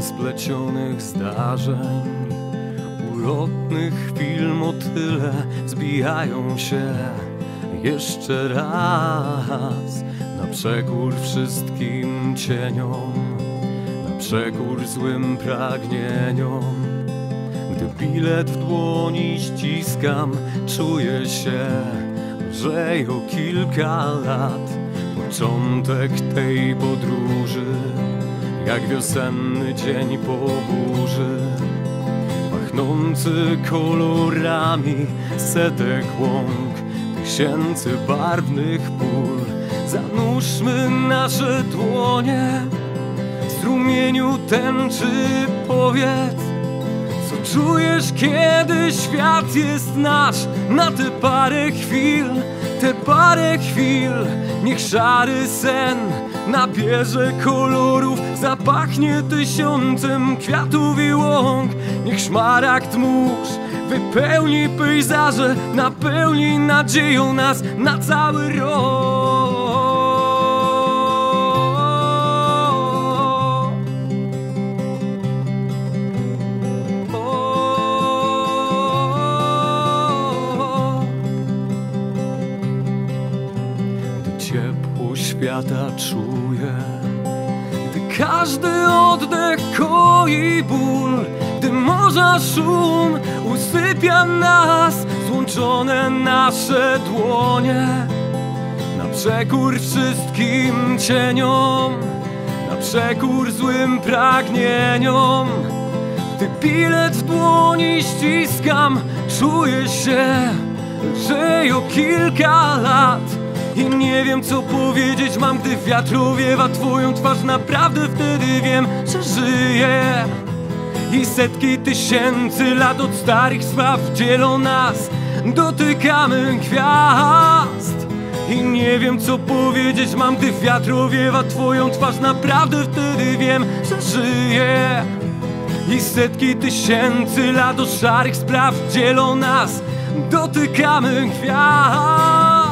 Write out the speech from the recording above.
splecionych zdarzeń, ulotnych chwil motyle zbijają się jeszcze raz na przekór wszystkim cieniom, na przekór złym pragnieniom. Gdy bilet w dłoni ściskam, czuję się, że o kilka lat początek tej podróży, jak wiosenny dzień po burzy, pachnący kolorami setek łąk, tysięcy barwnych pól. Zanurzmy nasze dłonie w strumieniu tęczy, powiedz, co czujesz, kiedy świat jest nasz na te parę chwil te parę chwil Niech szary sen nabierze kolorów. Zapachnie tysiącem kwiatów i łąk. Niech szmaragd mórz wypełni pejzaże Napełni nadzieją nas na cały rok świata czuję. Gdy każdy oddech koi ból Gdy morza szum usypia nas Złączone nasze dłonie. Na przekór wszystkim cieniom Na przekór złym pragnieniom. Gdy bilet w dłoni ściskam Czuję się, że o kilka lat i nie wiem co powiedzieć mam, gdy wiatr owiewa twoją twarz. Naprawdę wtedy wiem, że żyję. I setki tysięcy lat od starych spraw dzielą nas. Dotykamy gwiazd. I nie wiem co powiedzieć mam, gdy wiatr owiewa twoją twarz. Naprawdę wtedy wiem, że żyję. I setki tysięcy lat od szarych spraw dzielą nas. Dotykamy gwiazd